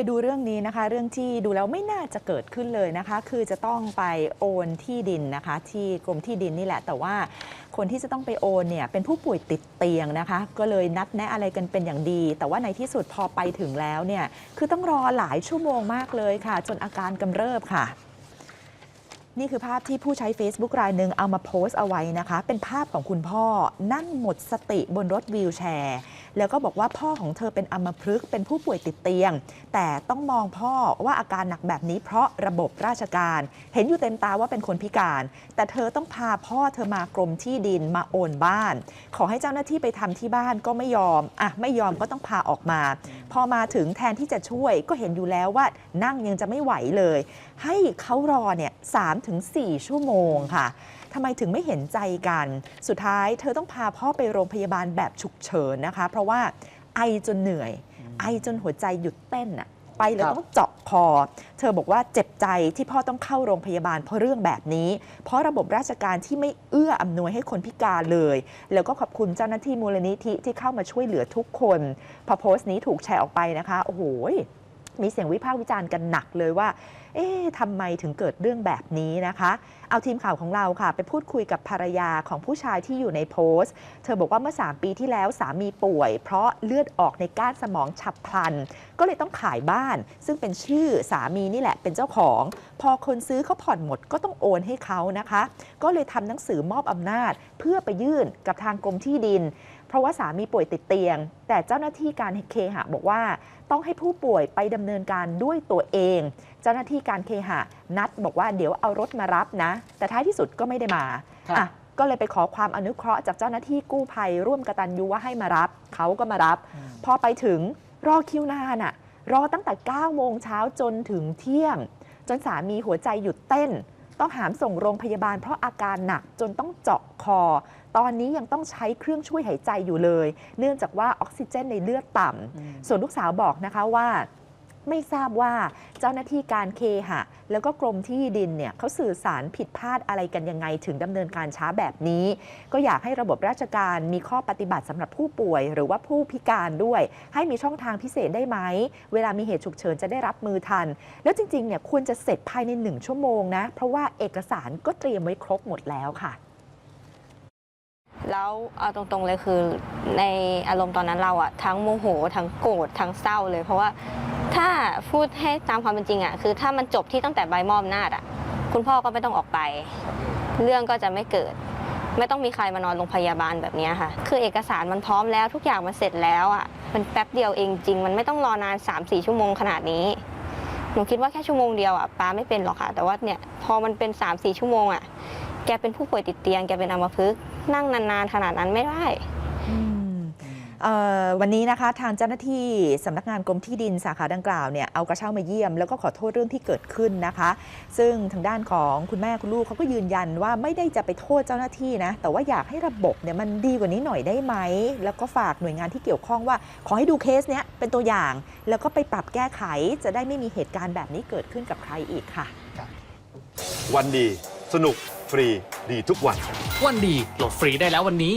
ไปดูเรื่องนี้นะคะ เรื่องที่ดูแล้วไม่น่าจะเกิดขึ้นเลยนะคะ คือจะต้องไปโอนที่ดินนะคะ ที่กรมที่ดินนี่แหละ แต่ว่าคนที่จะต้องไปโอนเนี่ยเป็นผู้ป่วยติดเตียงนะคะ ก็เลยนัดแนะอะไรกันเป็นอย่างดี แต่ว่าในที่สุดพอไปถึงแล้วเนี่ยคือต้องรอหลายชั่วโมงมากเลยค่ะ จนอาการกำเริบค่ะนี่คือภาพที่ผู้ใช้ Facebook รายหนึ่งเอามาโพสต์เอาไว้นะคะ เป็นภาพของคุณพ่อนั่งหมดสติบนรถวีลแชร์ แล้วก็บอกว่าพ่อของเธอเป็นอัมพฤกษ์เป็นผู้ป่วยติดเตียง แต่ต้องมองพ่อว่าอาการหนักแบบนี้เพราะระบบราชการ เห็นอยู่เต็มตาว่าเป็นคนพิการ แต่เธอต้องพาพ่อเธอมากรมที่ดินมาโอนบ้าน ขอให้เจ้าหน้าที่ไปทำที่บ้านก็ไม่ยอมอะไม่ยอมก็ต้องพาออกมา พอมาถึงแทนที่จะช่วยก็เห็นอยู่แล้วว่านั่งยังจะไม่ไหวเลย ให้เขารอเนี่ยสามถึงสี่ชั่วโมงค่ะ ทำไมถึงไม่เห็นใจกัน สุดท้ายเธอต้องพาพ่อไปโรงพยาบาลแบบฉุกเฉินนะคะ เพราะว่าไอจนเหนื่อย ไอจนหัวใจหยุดเต้นอะไปเลยครับต้องเจาะคอ เธอบอกว่าเจ็บใจที่พ่อต้องเข้าโรงพยาบาลเพราะเรื่องแบบนี้ เพราะระบบราชการที่ไม่เอื้ออำนวยให้คนพิการเลย แล้วก็ขอบคุณเจ้าหน้าที่มูลนิธิที่เข้ามาช่วยเหลือทุกคน พอโพสต์นี้ถูกแชร์ออกไปนะคะ โอ้โห มีเสียงวิพากษ์วิจารณ์กันหนักเลยว่า เอ๊ะทำไมถึงเกิดเรื่องแบบนี้นะคะ เอาทีมข่าวของเราค่ะ ไปพูดคุยกับภรรยาของผู้ชายที่อยู่ในโพสต์ เธอบอกว่าเมื่อ 3 ปีที่แล้วสามีป่วย เพราะเลือดออกในก้านสมองฉับพลัน ก็เลยต้องขายบ้าน ซึ่งเป็นชื่อสามีนี่แหละเป็นเจ้าของ พอคนซื้อเขาผ่อนหมดก็ต้องโอนให้เขานะคะ ก็เลยทำหนังสือมอบอำนาจ เพื่อไปยื่นกับทางกรมที่ดิน เพราะว่าสามีป่วยติดเตียง แต่เจ้าหน้าที่การเคหะบอกว่าต้องให้ผู้ป่วยไปดำเนินการด้วยตัวเอง เจ้าหน้าที่การเคหะนัดบอกว่าเดี๋ยวเอารถมารับนะ แต่ท้ายที่สุดก็ไม่ได้มาครับอะก็เลยไปขอความอนุเคราะห์จากเจ้าหน้าที่กู้ภัยร่วมกตัญญูว่าให้มารับ เขาก็มารับ พอไปถึงรอคิวนานอะรอตั้งแต่ 9 โมงเช้าจนถึงเที่ยง จนสามีหัวใจหยุดเต้น ต้องหามส่งโรงพยาบาลเพราะอาการหนักจนต้องเจาะคอ ตอนนี้ยังต้องใช้เครื่องช่วยหายใจอยู่เลย เนื่องจากว่าออกซิเจนในเลือดต่ำส่วนลูกสาวบอกนะคะว่าไม่ทราบว่าเจ้าหน้าที่การเคหะ แล้วก็กรมที่ดินเนี่ยเขาสื่อสารผิดพลาดอะไรกันยังไงถึงดำเนินการช้าแบบนี้ ก็อยากให้ระบบราชการมีข้อปฏิบัติสำหรับผู้ป่วย หรือว่าผู้พิการด้วย ให้มีช่องทางพิเศษได้ไหม เวลามีเหตุฉุกเฉินจะได้รับมือทัน แล้วจริงๆเนี่ยควรจะเสร็จภายในหนึ่งชั่วโมงนะ เพราะว่าเอกสารก็เตรียมไว้ครบหมดแล้วค่ะ แล้วเอาตรงๆเลยคือในอารมณ์ตอนนั้นเราอะทั้งโมโห ทั้งโกรธทั้งเศร้าเลย เพราะว่าถ้าพูดให้ตามความเป็นจริงอะคือถ้ามันจบที่ตั้งแต่ใบมอบนาจอะคุณพ่อก็ไม่ต้องออกไป เรื่องก็จะไม่เกิด ไม่ต้องมีใครมานอนโรงพยาบาลแบบนี้ค่ะ คือเอกสารมันพร้อมแล้วทุกอย่างมันเสร็จแล้วอะมันแป๊บเดียวเองจริง มันไม่ต้องรอนาน 3-4 ชั่วโมงขนาดนี้หนูคิดว่าแค่ชั่วโมงเดียวอะป้าไม่เป็นหรอกค่ะ แต่ว่าเนี่ยพอมันเป็น3-4ชั่วโมงอะแกเป็นผู้ป่วยติดเตียงแกเป็นอัมพฤกษ์ นั่งนานๆขนาดนั้นไม่ได้อืมเอ่อวันนี้นะคะทางเจ้าหน้าที่สำนักงานกรมที่ดินสาขาดังกล่าวเนี่ยเอากระเช้ามาเยี่ยมแล้วก็ขอโทษเรื่องที่เกิดขึ้นนะคะ ซึ่งทางด้านของคุณแม่คุณลูกเขาก็ยืนยันว่าไม่ได้จะไปโทษเจ้าหน้าที่นะ แต่ว่าอยากให้ระบบเนี่ยมันดีกว่านี้หน่อยได้ไหม แล้วก็ฝากหน่วยงานที่เกี่ยวข้องว่า ขอให้ดูเคสเนี้ยเป็นตัวอย่าง แล้วก็ไปปรับแก้ไขจะได้ไม่มีเหตุการณ์แบบนี้เกิดขึ้นกับใครอีกค่ะ วันดีสนุก ฟรีดีทุกวัน วันดีโหลดฟรีได้แล้ววันนี้